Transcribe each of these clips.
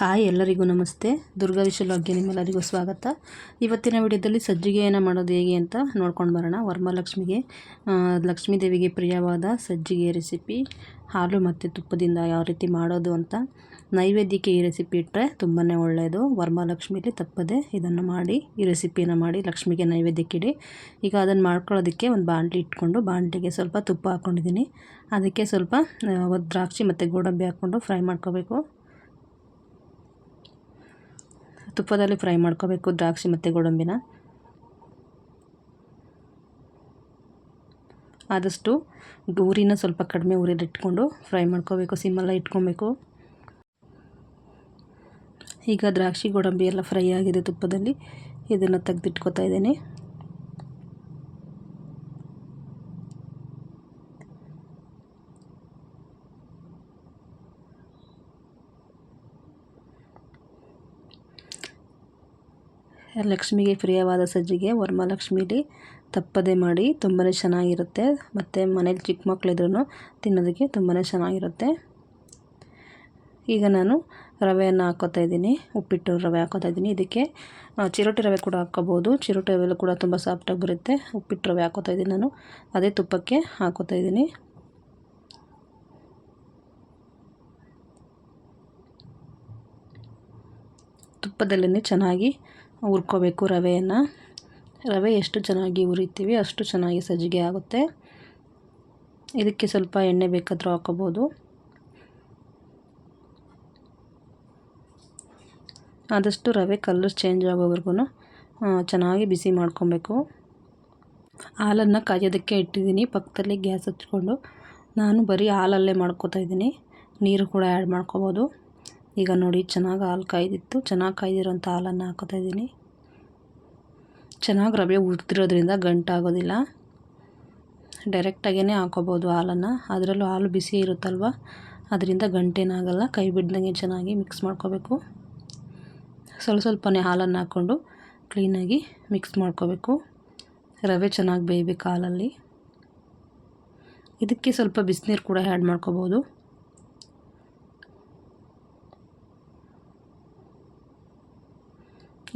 Hi ಎಲ್ಲರಿಗೂ ನಮಸ್ತೆ. ದುರ್ಗಾ ವಿಶಾಲಾಗ್ಗೆ ನಿಮ್ಮೆಲ್ಲರಿಗೂ ಸ್ವಾಗತ. ಇವತ್ತಿನ ವಿಡಿಯೋದಲ್ಲಿ ಸಜ್ಜಿಗೆಯನ್ನು ಮಾಡೋದು ಹೇಗೆ ಅಂತ ನೋಡ್ಕೊಂಡು ಬರೋಣ. ವರ್ಮಲಕ್ಷ್ಮಿಗೆ ಲಕ್ಷ್ಮೀ ದೇವಿಗೆ ಪ್ರಿಯವಾದ ಸಜ್ಜಿಗೆ ರೆಸಿಪಿ ಹಾಲು ಮತ್ತು ತುಪ್ಪದಿಂದ ಯಾವ ರೀತಿ ಮಾಡೋದು ಅಂತ ನೈವೇದ್ಯಕ್ಕೆ ಈ ರೆಸಿಪಿ ಇಟ್ಟರೆ ತುಂಬಾ ಒಳ್ಳೆಯದು ವರಮಹಾಲಕ್ಷ್ಮಿಲಿ ತಪ್ಪದೆ ಇದನ್ನು ಮಾಡಿ, ಈ ರೆಸಿಪಿಯನ್ನು ಮಾಡಿ ಲಕ್ಷ್ಮಿಗೆ ನೈವೇದ್ಯಕ್ಕೆ ಇಡಿ. ಈಗ ಅದನ್ನು ಮಾಡ್ಕೊಳ್ಳೋದಕ್ಕೆ ಒಂದು ಬಾಣಲಿ ಇಟ್ಕೊಂಡು ಬಾಣಲಿಗೆ ಸ್ವಲ್ಪ ತುಪ್ಪ ಹಾಕ್ಕೊಂಡಿದ್ದೀನಿ ಅದಕ್ಕೆ ಸ್ವಲ್ಪ ದ್ರಾಕ್ಷಿ ಮತ್ತು ಗೋಡಂಬಿ ಹಾಕ್ಕೊಂಡು ಫ್ರೈ ಮಾಡ್ಕೋಬೇಕು. ತುಪ್ಪದಲ್ಲಿ ಫ್ರೈ ಮಾಡ್ಕೋಬೇಕು ದ್ರಾಕ್ಷಿ ಮತ್ತು ಗೋಡಂಬಿನ. ಆದಷ್ಟು ಊರಿನ ಸ್ವಲ್ಪ ಕಡಿಮೆ ಊರಲ್ಲಿ ಇಟ್ಕೊಂಡು ಫ್ರೈ ಮಾಡ್ಕೋಬೇಕು, ಸಿಮ್ಮೆಲ್ಲ ಇಟ್ಕೊಬೇಕು. ಈಗ ದ್ರಾಕ್ಷಿ, ಗೋಡಂಬಿ ಎಲ್ಲ ಫ್ರೈ ಆಗಿದೆ ತುಪ್ಪದಲ್ಲಿ. ಇದನ್ನು ತೆಗೆದಿಟ್ಕೋತಾ ಇದ್ದೀನಿ. ಲಕ್ಷ್ಮಿಗೆ ಪ್ರಿಯವಾದ ಸಜ್ಜಿಗೆ ವರಮಹಾಲಕ್ಷ್ಮೀಲಿ ತಪ್ಪದೆ ಮಾಡಿ ತುಂಬಾ ಚೆನ್ನಾಗಿರುತ್ತೆ. ಮತ್ತು ಮನೇಲಿ ಚಿಕ್ಕ ಮಕ್ಕಳಿದ್ರೂ ತಿನ್ನೋದಕ್ಕೆ ತುಂಬಾ ಚೆನ್ನಾಗಿರುತ್ತೆ. ಈಗ ನಾನು ರವೆಯನ್ನು ಹಾಕೋತಾ ಇದ್ದೀನಿ, ಉಪ್ಪಿಟ್ಟು ರವೆ ಹಾಕೋತಾ ಇದ್ದೀನಿ. ಇದಕ್ಕೆ ಚಿರೋಟಿ ರವೆ ಕೂಡ ಹಾಕ್ಕೋಬೋದು. ಚಿರೋಟಿ ರವೆಲ್ಲೂ ಕೂಡ ತುಂಬ ಸಾಫ್ಟಾಗಿ ಬರುತ್ತೆ ಉಪ್ಪಿಟ್ಟು ರವೆ ಹಾಕೋತಾ ಇದ್ದೀನಿ ನಾನು. ಅದೇ ತುಪ್ಪಕ್ಕೆ ಹಾಕೋತಾ ಇದ್ದೀನಿ. ತುಪ್ಪದಲ್ಲೇ ಚೆನ್ನಾಗಿ ಹುರ್ಕೋಬೇಕು ರವೆಯನ್ನು. ರವೆ ಎಷ್ಟು ಚೆನ್ನಾಗಿ ಹುರಿತೀವಿ ಅಷ್ಟು ಚೆನ್ನಾಗಿ ಸಜ್ಜಿಗೆ ಆಗುತ್ತೆ. ಇದಕ್ಕೆ ಸ್ವಲ್ಪ ಎಣ್ಣೆ ಬೇಕಾದರೂ ಹಾಕೋಬೋದು ಆದಷ್ಟು ರವೆ ಕಲರ್ ಚೇಂಜ್ ಆಗೋವರೆಗೂ ಚೆನ್ನಾಗಿ ಬಿಸಿ ಮಾಡ್ಕೊಬೇಕು. ಹಾಲನ್ನು ಕಾಯೋದಕ್ಕೆ ಇಟ್ಟಿದ್ದೀನಿ. ಪಕ್ಕದಲ್ಲಿ ಗ್ಯಾಸ್ ಹಚ್ಕೊಂಡು ನಾನು ಬರೀ ಹಾಲಲ್ಲೇ ಮಾಡ್ಕೋತಾ ಇದ್ದೀನಿ. ನೀರು ಕೂಡ ಆ್ಯಡ್ ಮಾಡ್ಕೋಬೋದು. ಈಗ ನೋಡಿ, ಚೆನ್ನಾಗಿ ಹಾಲು ಕಾಯ್ದಿತ್ತು. ಚೆನ್ನಾಗಿ ಕಾಯ್ದಿರೋಂಥ ಹಾಲನ್ನು ಹಾಕೋತಾ ಇದ್ದೀನಿ. ಚೆನ್ನಾಗಿ ರವೆ ಹುರಿದಿರೋದ್ರಿಂದ ಗಂಟಾಗೋದಿಲ್ಲ. ಡೈರೆಕ್ಟಾಗೇ ಹಾಕೋಬೋದು ಹಾಲನ್ನು. ಅದರಲ್ಲೂ ಹಾಲು ಬಿಸಿ ಇರುತ್ತಲ್ವ? ಅದರಿಂದ ಗಂಟೇನಾಗಲ್ಲ ಕೈ ಬಿಡ್ದಂಗೆ ಚೆನ್ನಾಗಿ ಮಿಕ್ಸ್ ಮಾಡ್ಕೋಬೇಕು. ಸ್ವಲ್ಪ ಸ್ವಲ್ಪನೇ ಹಾಲನ್ನು ಹಾಕ್ಕೊಂಡು ಕ್ಲೀನಾಗಿ ಮಿಕ್ಸ್ ಮಾಡ್ಕೋಬೇಕು. ರವೆ ಚೆನ್ನಾಗಿ ಬೇಯಬೇಕು ಹಾಲಲ್ಲಿ. ಇದಕ್ಕೆ ಸ್ವಲ್ಪ ಬಿಸಿನೀರು ಕೂಡ ಆ್ಯಡ್ ಮಾಡ್ಕೋಬೋದು.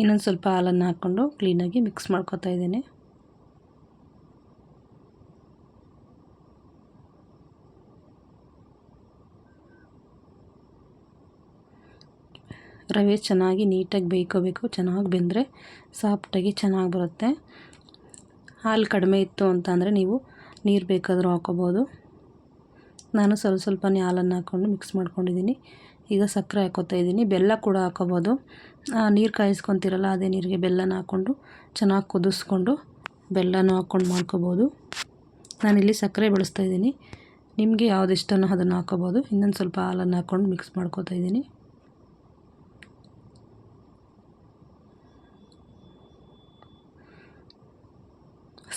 ಇನ್ನೊಂದು ಸ್ವಲ್ಪ ಹಾಲನ್ನು ಹಾಕ್ಕೊಂಡು ಕ್ಲೀನಾಗಿ ಮಿಕ್ಸ್ ಮಾಡ್ಕೊತಾ ಇದ್ದೀನಿ. ರವೆ ಚೆನ್ನಾಗಿ ನೀಟಾಗಿ ಬೇಯ್ಕೋಬೇಕು, ಚೆನ್ನಾಗಿ ಬೆಂದರೆ ಸಾಫ್ಟಾಗಿ ಚೆನ್ನಾಗಿ ಬರುತ್ತೆ. ಹಾಲು ಕಡಿಮೆ ಇತ್ತು ಅಂತ ಅಂದರೆ ನೀವು ನೀರು ಬೇಕಾದರೂ ಹಾಕೋಬೋದು ನಾನು ಸ್ವಲ್ಪ ಸ್ವಲ್ಪನೇ ಹಾಲನ್ನು ಹಾಕ್ಕೊಂಡು ಮಿಕ್ಸ್ ಮಾಡ್ಕೊಂಡಿದ್ದೀನಿ. ಈಗ ಸಕ್ಕರೆ ಹಾಕೋತಾ ಇದ್ದೀನಿ. ಬೆಲ್ಲ ಕೂಡ ಹಾಕೋಬೋದು. ನೀರು ಕಾಯಿಸ್ಕೊತೀರಲ್ಲ, ಅದೇ ನೀರಿಗೆ ಬೆಲ್ಲನ ಹಾಕ್ಕೊಂಡು ಚೆನ್ನಾಗಿ ಕುದಿಸ್ಕೊಂಡು ಬೆಲ್ಲನೂ ಹಾಕ್ಕೊಂಡು ಮಾಡ್ಕೋಬೋದು. ನಾನಿಲ್ಲಿ ಸಕ್ಕರೆ ಬೆಳೆಸ್ತಾ ಇದ್ದೀನಿ. ನಿಮಗೆ ಯಾವ್ದು ಇಷ್ಟನೋ ಅದನ್ನು ಹಾಕೋಬೋದು. ಇನ್ನೊಂದು ಸ್ವಲ್ಪ ಹಾಲನ್ನು ಹಾಕ್ಕೊಂಡು ಮಿಕ್ಸ್ ಮಾಡ್ಕೋತಾ ಇದ್ದೀನಿ.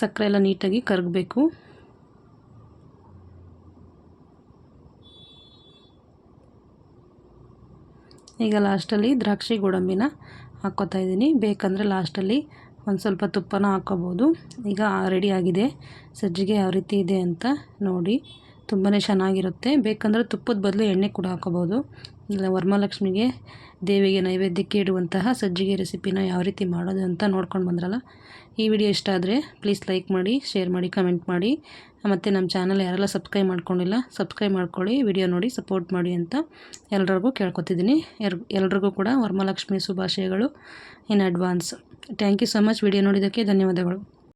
ಸಕ್ಕರೆ ಎಲ್ಲ ನೀಟಾಗಿ ಕರಗಬೇಕು. ಈಗ ಲಾಸ್ಟಲ್ಲಿ ದ್ರಾಕ್ಷಿ ಗೋಡಂಬಿನ ಹಾಕ್ಕೋತಾ ಇದ್ದೀನಿ. ಬೇಕಂದರೆ ಲಾಸ್ಟಲ್ಲಿ ಒಂದು ಸ್ವಲ್ಪ ತುಪ್ಪನ ಹಾಕ್ಕೋಬೋದು. ಈಗ ರೆಡಿ ಆಗಿದೆ. ಸಜ್ಜಿಗೆ ಯಾವ ರೀತಿ ಇದೆ ಅಂತ ನೋಡಿ. ತುಂಬಾ ಚೆನ್ನಾಗಿರುತ್ತೆ. ಬೇಕಂದರೆ ತುಪ್ಪದ ಬದಲು ಎಣ್ಣೆ ಕೂಡ ಹಾಕೋಬೋದು ಇಲ್ಲ, ವರಮಹಾಲಕ್ಷ್ಮಿಗೆ ದೇವಿಗೆ ನೈವೇದ್ಯಕ್ಕೆ ಇಡುವಂತಹ ಸಜ್ಜಿಗೆ ರೆಸಿಪಿನ ಯಾವ ರೀತಿ ಮಾಡೋದು ಅಂತ ನೋಡ್ಕೊಂಡು ಬಂದ್ರಲ್ಲ, ಈ ವಿಡಿಯೋ ಇಷ್ಟ ಆದರೆ ಪ್ಲೀಸ್ ಲೈಕ್ ಮಾಡಿ ಶೇರ್ ಮಾಡಿ ಕಮೆಂಟ್ ಮಾಡಿ. ಮತ್ತು ನಮ್ಮ ಚಾನಲ್ ಯಾರೆಲ್ಲ ಸಬ್ಸ್ಕ್ರೈಬ್ ಮಾಡ್ಕೊಂಡಿಲ್ಲ ಸಬ್ಸ್ಕ್ರೈಬ್ ಮಾಡ್ಕೊಳ್ಳಿ ವಿಡಿಯೋ ನೋಡಿ ಸಪೋರ್ಟ್ ಮಾಡಿ ಅಂತ ಎಲ್ರಿಗೂ ಕೇಳ್ಕೊತಿದ್ದೀನಿ. ಎಲ್, ಎಲ್ರಿಗೂ ಕೂಡ ವರಮಹಾಲಕ್ಷ್ಮಿ ಶುಭಾಶಯಗಳು in advance thank you so much video ನೋಡಿದ್ದಕ್ಕೆ ಧನ್ಯವಾದಗಳು.